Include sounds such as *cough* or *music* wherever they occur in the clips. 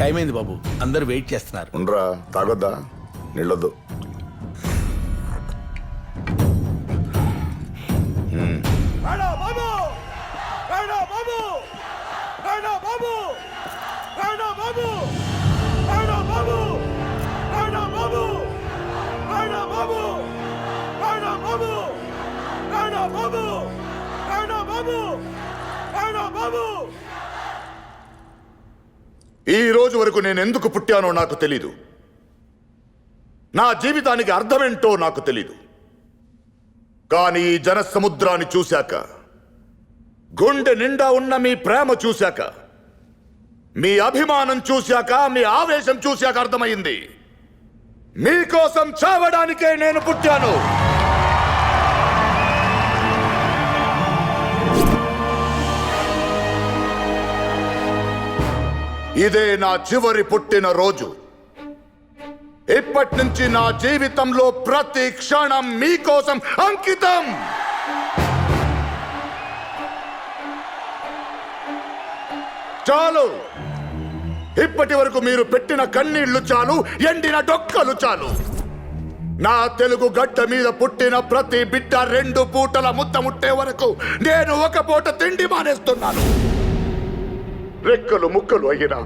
Time అయింది బాబు అందరు wait చేస్తున్నారు ఉండరా తాగొద్దా నీళ్ళొద్దు ఈ రోజు వరకు నేను ఎందుకు పుట్టానో నాకు తెలీదు. నా జీవితానికి అర్థమేంటో నాకు తెలీదు. కానీ ఈ జన సముద్రాన్ని చూశాక గుండె నిండా ఉన్న మీ ప్రేమ చూశాక మీ అభిమానం చూశాక మీ ఆవేశం చూశాక అర్థమైంది మీకోసం చావడానికే నేను పుట్టాను. ఇదే నా చివరి పుట్టిన రోజు. ఇప్పటి నుంచి నా జీవితంలో ప్రతి క్షణం మీకోసం అంకితం. చాలు. ఇప్పటి వరకు మీరు పెట్టిన కన్నీళ్ళు చాలు ఎండిన డొక్కలు చాలు. నా తెలుగు గడ్డ మీద పుట్టిన ప్రతి బిడ్డ రెండు పూటల ముద్ద ముట్టే వరకు నేను ఒక పూట తిండి మానేస్తున్నాను. రెక్కలు ముక్కలు అయినా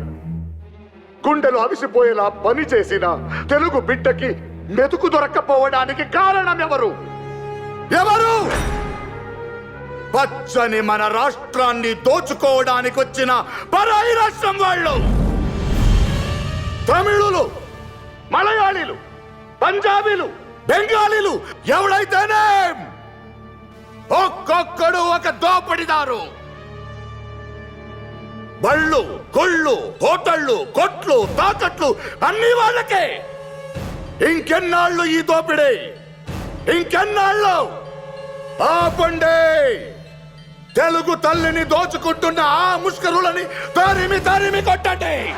గుండెలు అవిసిపోయేలా పని చేసిన తెలుగు బిడ్డకి మెతుకు దొరక్కపోవడానికి కారణం ఎవరు ఎవరు? పచ్చని మన రాష్ట్రాన్ని దోచుకోవడానికి వచ్చిన పరాయి రాష్ట్రం వాళ్ళు. తమిళులు మలయాళీలు పంజాబీలు బెంగాలీలు ఎవడైతేనే? ఒక్కొక్కడు ఒక దోపడిదారు. బళ్ళు కొళ్ళు హోటళ్ళు కొట్లు తాకట్లు అన్ని వాళ్ళకే. ఇంకెన్నాళ్ళు ఈ దోపిడీ? ఇంకెన్నాళ్ళు? ఆపండి. తెలుగు తల్లిని దోచుకుంటున్న ఆ ముష్కరులని తరిమి తరిమి కొట్టండి.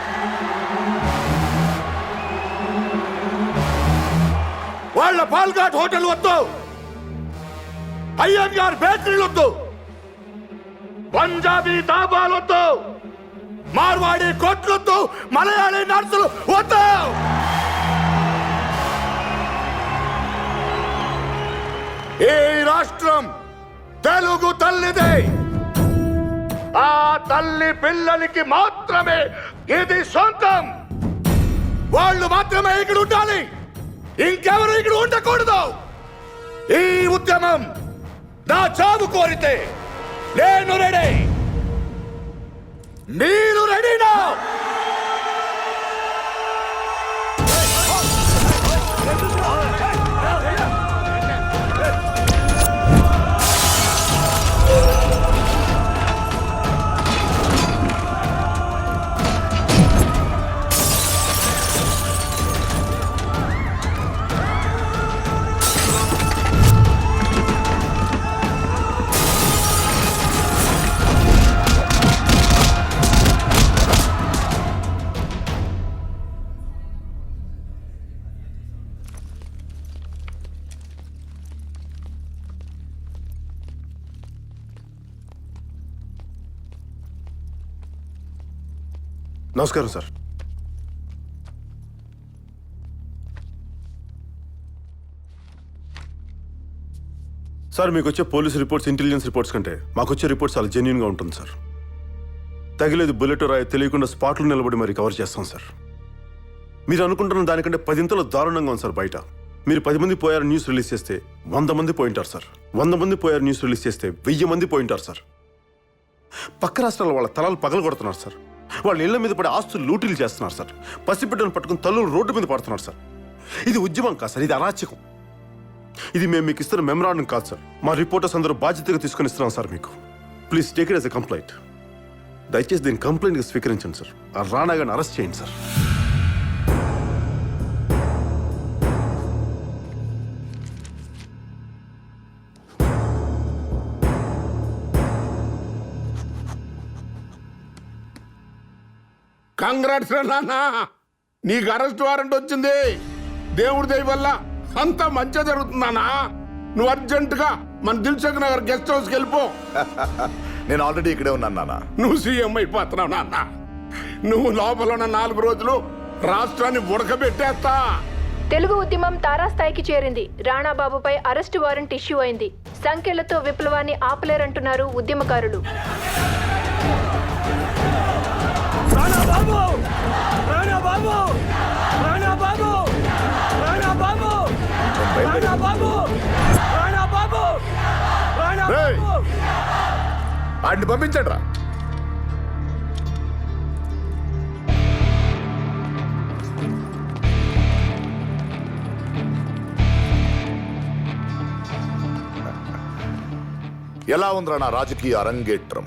వాళ్ళ పాల్ఘాట్ హోటల్ వద్దు. అయ్యన్ బేకరీలు వద్దు. పంజాబీ దాబాలొద్దు మార్వాడి కొట్లొద్దు మలయాళీ నర్సులు వద్దు! ఈ రాష్ట్రం తెలుగు తల్లిదే. ఆ తల్లి పిల్లలకి మాత్రమే ఇది సొంతం. వాళ్ళు మాత్రమే ఇక్కడ ఉండాలి. ఇంకెవరు ఇక్కడ ఉండకూడదు. ఈ ఉద్యమం నా చావు కోరితే నేను రెడీ. మీరు రెడీనా? నమస్కారం సార్. సార్ మీకు వచ్చే పోలీస్ రిపోర్ట్స్ ఇంటెలిజెన్స్ రిపోర్ట్స్ కంటే మాకు వచ్చే రిపోర్ట్స్ చాలా జెన్యున్గా ఉంటుంది సార్. తగిలేదు బుల్లెట్ రాయి తెలియకుండా స్పాట్లో నిలబడి మరి కవర్ చేస్తాం సార్. మీరు అనుకుంటున్న దానికంటే పదింతలు దారుణంగా ఉంది సార్ బయట. మీరు పది మంది పోయారు న్యూస్ రిలీజ్ చేస్తే వంద మంది పోయింటారు సార్. వంద మంది పోయారు న్యూస్ రిలీజ్ చేస్తే వెయ్యి మంది పోయింటారు సార్. పక్క రాష్ట్రాల వాళ్ళ తలాలు పగలు కొడుతున్నారు సార్. వాళ్ళ ఇళ్ళ మీద పడి ఆస్తులు లూటీలు చేస్తున్నారు సార్. పసిబిడ్డను పట్టుకుని తల్లులు రోడ్డు మీద పడుతున్నారు సార్. ఇది ఉద్యమం కాదు సార్ ఇది అరాచకం. ఇది మేము మీకు ఇస్తున్న మెమరాండం కాదు సార్. మా రిపోర్టర్స్ అందరూ బాధ్యతగా తీసుకొని ఇస్తున్నాం సార్ మీకు. Please take it as a complaint. దయచేసి దీన్ని కంప్లైంట్గా స్వీకరించండి సార్. ఆ రాణాగాన్ని అరెస్ట్ చేయండి సార్. కంగ్రాట్స్ రా నాన్న. నీకు అరెస్ట్ వారెంట్ వచ్చింది. దేవుడి దయ వల్ల అంతా మంచిగా జరుగుతుందానా నువ్వు అర్జెంట్గా మన దిల్సుఖ్ నగర్ గెస్ట్ హౌస్కి వెళ్ళిపో. *laughs* నేను ఆల్రెడీ ఇక్కడే ఉన్నాను నాన్న. నువ్వు సీఎం అయిపోతున్నావు నాన్న. నువ్వు లోపల ఉన్న నాలుగు రోజులు రాష్ట్రాన్ని ఉడకబెట్టేస్తా. తెలుగు ఉద్యమం తారాస్థాయికి చేరింది. రాణాబాబుపై అరెస్టు వారెంట్ ఇష్యూ అయింది. సంఖ్యలతో విప్లవాన్ని ఆపలేరంటున్నారు ఉద్యమకారులు. బాబు! రాణా బాబు! రాణా బాబు! రాణా బాబు! రాణా బాబు! రాణా బాబు! రాణా రేయ్! బాబు! ఆడిని పంపించండి రా. ఎలా ఉందిరా నా రాజకీయ అరంగేట్రం?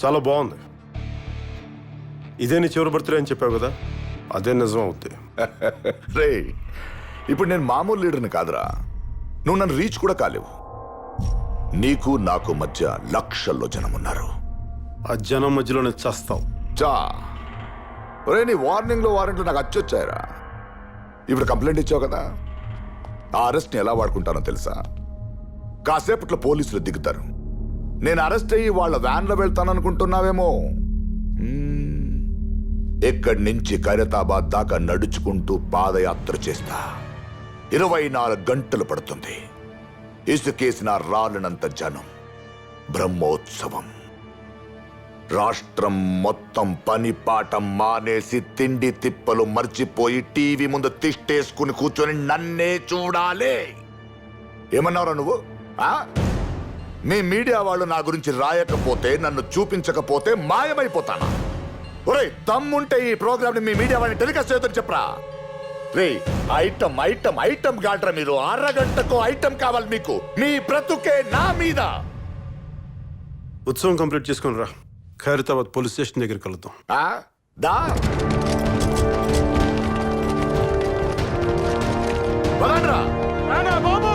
చాలా బాగుంది. ఇదే నీ చివరి బర్త్డే అని చెప్పావు కదా? అదే నిజం అవుద్ది. *laughs* రే ఇప్పుడు నేను మామూలు లీడర్ని కాదురా. నువ్వు నన్ను రీచ్ కూడా కాలేవు. నీకు నాకు మధ్య లక్షల్లో జనం ఉన్నారు. ఆ జనం మధ్యలోనే చస్తావు. చా. ఒరే నీ వార్నింగ్లో వారెంట్లు నాకు అచ్చొచ్చాయరా. ఇప్పుడు కంప్లైంట్ ఇచ్చావు కదా? ఆ అరెస్ట్ని ఎలా వాడుకుంటానో తెలుసా? కాసేపట్లో పోలీసులు దిగుతారు. నేను అరెస్ట్ అయ్యి వాళ్ళ వ్యాన్లో వెళ్తాననుకుంటున్నావేమో? మ్మ్. ఇక్కడి నుంచి ఖైరతాబాద్ దాకా నడుచుకుంటూ పాదయాత్ర చేస్తా. ఇరవై నాలుగు గంటలు పడుతుంది. ఇసుకేసిన రాలినంత జనం. బ్రహ్మోత్సవం. రాష్ట్రం మొత్తం పని పాట మానేసి తిండి తిప్పలు మర్చిపోయి టీవీ ముందు తిష్టేసుకుని కూర్చొని నన్నే చూడాలి. ఏమన్నారు నువ్వు? ఆ? మీ మీడియా వాళ్ళు నా గురించి రాయకపోతే నన్ను చూపించకపోతే మాయమైపోతానా? ఒరే తమ్ముంటే ఈ ప్రోగ్రామ్ని మీ మీడియా వాళ్ళని టెలికాస్ట్ చేయొద్దని చెప్పరా? రే ఐటమ్ ఐటమ్ ఐటమ్ గాడ్రా మీరు. అరగంటకు ఐటమ్ కావాలి మీకు. మీ బ్రతుకే నా మీద. ఉత్సవం కంప్లీట్ చేసుకుని రా. ఖైరతాబాద్ పోలీస్ స్టేషన్ దగ్గరికి వెళ్దాం ఆ? దా. పదండ్రా. బాబు.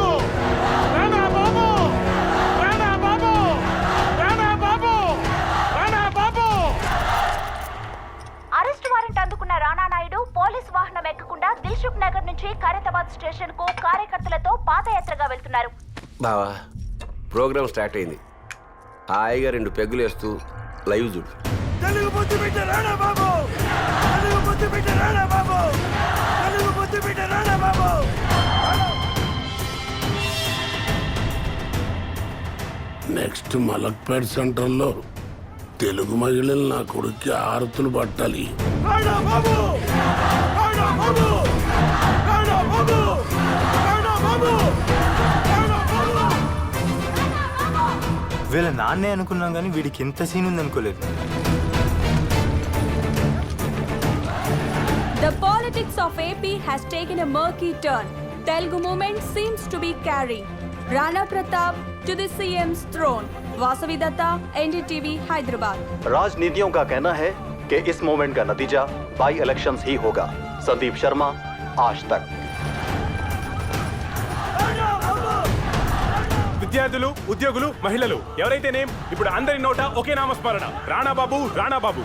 ప్రోగ్రామ్ స్టార్ట్ అయింది. హాయిగా రెండు పెగ్గులు వేస్తూ లైవ్ చూడు. తెలుగు బుద్ధి బిడ్డ రాణా బాబు? తెలుగు బుద్ధి బిడ్డ రాణా బాబు? తెలుగు బుద్ధి బిడ్డ రాణా బాబు? నెక్స్ట్ మలక్పేట్ సెంటర్లో తెలుగు మహిళలు నా కొడుక్కి ఆరతులు పట్టాలి. రాణా బాబు? రాణా బాబు? రాణా బాబు? వీళ్ళ నాన్నే అనుకున్నాం కానీ వీడికి ఇంత సీన్ ఉంది అనుకోలేదు The politics of AP has taken a murky turn. Telugu movement seems to be carrying Rana Pratap to the CM's throne. Vasavi Datta, NDTV, Hyderabad. राजनीतियों का कहना है कि इस मूवमेंट का नतीजा बाई इलेक्शंस ही होगा संदीप शर्मा आज तक విద్యార్థులు ఉద్యోగులు మహిళలు. ఎవరైతేనేం ఇప్పుడు అందరి నోట ఒకే నామస్మరణ. Ranababu Babu Babu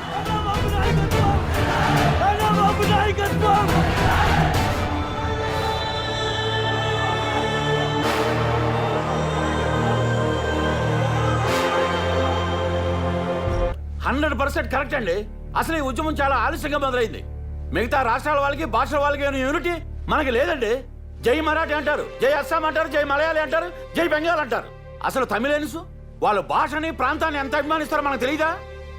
hundred percent correct అండి. అసలు ఈ ఉద్యమం చాలా ఆలస్యంగా మొదలైంది. మిగతా రాష్ట్రాల వాళ్ళకి భాషల వాళ్ళకి యూనిటీ? మనకి లేదండి. జై మరాఠీ అంటారు జై అస్సాం అంటారు జై మలయాళీ అంటారు జై బెంగాల్ అంటారు. అసలు తమిళన్స్ వాళ్ళ భాషని ప్రాంతాన్ని ఎంత అభిమానిస్తారో మనకు తెలియదా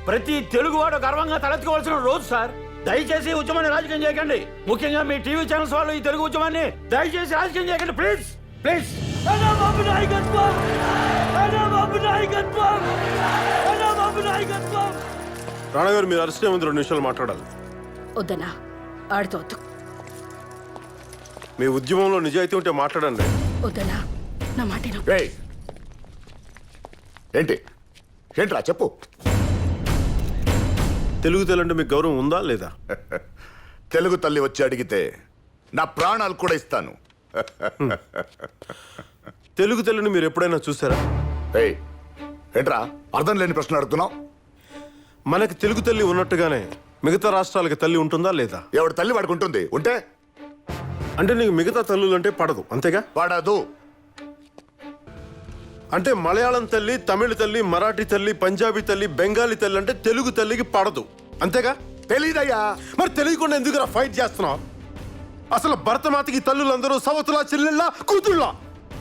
ప్రతి తెలుగువాడు గర్వంగా తలెత్తుకోవాల్సిన రోజు సార్. దయచేసి ఉద్యమాన్ని రాజకీయం చేయకండి. ముఖ్యంగా మీ టీవీ ఛానల్స్ వాళ్ళు ఈ తెలుగు ఉద్యమాన్ని దయచేసి రాజకీయం చేయకండి. Please please. రాణా బాబు నాయకత్వం రాణా బాబు నాయకత్వం రాణా బాబు నాయకత్వం రాణా గారు మీరు అరెస్ట్ ముందు రెండు నిమిషాలు మాట్లాడాలి. వద్దనా ఆడుతూ వద్దు. మీ ఉద్యమంలో నిజాయితీ ఉంటే మాట్లాడండి. వద్దనా నా ఏంటి? ఏంట్రా? చెప్పు. తెలుగు తెలంటే మీకు గౌరవం ఉందా లేదా? *laughs* తెలుగు తల్లి వచ్చి అడిగితే నా ప్రాణాలు కూడా ఇస్తాను. తెలుగు తెల్లని మీరు ఎప్పుడైనా చూసారా? ఏయ్! ఏంట్రా? అర్థం లేని ప్రశ్న అడుగుతున్నావు? మనకి తెలుగు తల్లి ఉన్నట్టుగానే మిగతా రాష్ట్రాలకి తల్లి ఉంటుందా లేదా? ఎవడి తల్లి వాడికి ఉంటుంది. ఉంటే అంటే నీకు మిగతా తల్లులు అంటే పడదు అంతేగా? వాడదు అంటే మలయాళం తల్లి తమిళ తల్లి మరాఠీ తల్లి పంజాబీ తల్లి బెంగాలీ తల్లి అంటే తెలుగు తల్లికి పడదు అంతేగా? తెలీదయ్యా. మరి తెలియకుండా ఎందుకు ఫైట్ చేస్తున్నావు? అసలు భరతమాతకి తల్లులందరూ సవతులా చెల్లెళ్ళ కూతుళ్ళ?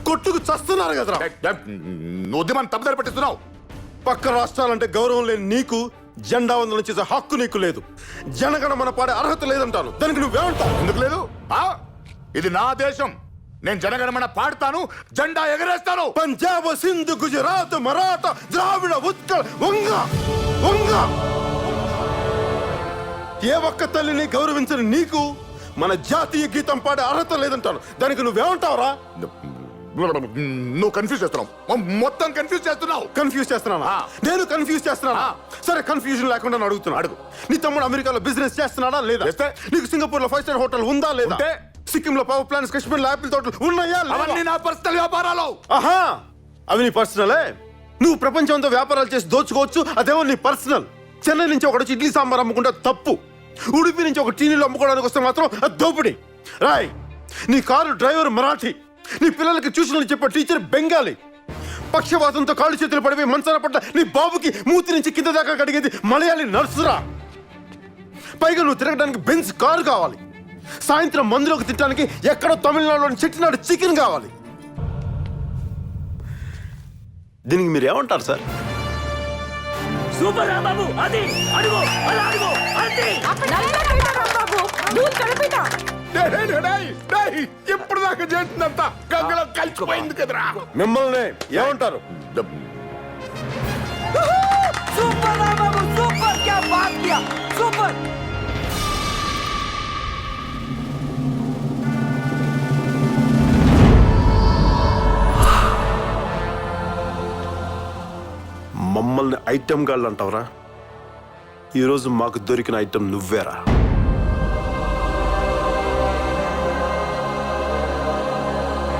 కొట్టుకు చస్తున్నారు కదరా? ఉద్యమాన్ని తప్పుదారి పట్టిస్తున్నావు. పక్క రాష్ట్రాలంటే గౌరవం లేని నీకు జెండా వందనం చేసే హక్కు నీకు లేదు. జనగణ మన పాడే అర్హత లేదంటాను దానికి నువ్వేమంటావు? ఎందుకు లేదు? ఆ? ఇది నా దేశం. నేను జనగణమన పాడతాను జెండా ఎగరేస్తాను. పంజాబ్ సింధు గుజరాత్ మరాఠా ద్రావిడ ఉత్కల్ వంగ వంగ ఏ ఒక్క తల్లిని గౌరవించని నీకు మన జాతీయ గీతం పాడే అర్హత లేదంటాను దానికి నువ్వేమంటావురా? నువ్వు కన్ఫ్యూజ్ చేస్తున్నావు. మొత్తం కన్ఫ్యూజ్ చేస్తున్నావు. కన్ఫ్యూజ్ చేస్తున్నానా. నేను కన్ఫ్యూజ్ చేస్తున్నానా? సరే కన్ఫ్యూజన్ లేకుండా నేను అడుగుతున్నా అడుగు. నీ తమ్ముడు అమెరికాలో బిజినెస్ చేస్తున్నాడా లేదా? నీకు సింగపూర్లో ఫైవ్ స్టార్ హోటల్ ఉందా లేదా? ఉంటే? సిక్కిం లో పవర్ ప్లాంట్స్ కశ్మీర్లో ఆపిల్ తోటలు ఉన్నాయా లేవా? అవన్నీ నా పర్సనల్ వ్యాపారాలు. ఆహా అవి నీ పర్సనలే నువ్వు ప్రపంచంతో వ్యాపారాలు చేసి దోచుకోవచ్చు అదేమో నీ పర్సనల్ చెన్నై నుంచి ఒకటి ఇడ్లీ సాంబార్ అమ్ముకుంటే తప్పు. ఉడిపి నుంచి ఒక టీనీలు అమ్ముకోవడానికి వస్తే మాత్రం అది దోపిడి. రాయ్ నీ కారు డ్రైవర్ మరాఠీ. నీ పిల్లలకి ట్యూషన్లు చెప్పే టీచర్ బెంగాలీ. పక్షవాతంతో కాళ్ళు చేతులు పడిపోయి మంచాల పట్ల నీ బాబుకి మూతి నుంచి కింద దాకా కడిగేది మలయాళీ నర్సురా. పైగా నువ్వు తిరగడానికి బెంచ్ కారు కావాలి. సాయంత్రం మందులోకి తినడానికి ఎక్కడో తమిళనాడులోని చెట్టినాడు చికెన్ కావాలి. దీనికి మీరు ఏమంటారు సార్? సూపర్ రా బాబు అది అడుగు అలా అడుగు అంతే. డేయ్, డేయ్, డేయ్, డేయ్, డేయ్, ఇప్పుడు దాకా చేసిందంతా గంగలో కలిసిపోయింది కదరా. మిమ్మల్ని ఏమంటారు? సూపర్ రా ఐటెం గాళ్ళు అంటావురా ఈరోజు మాకు దొరికిన ఐటెం నువ్వేరా?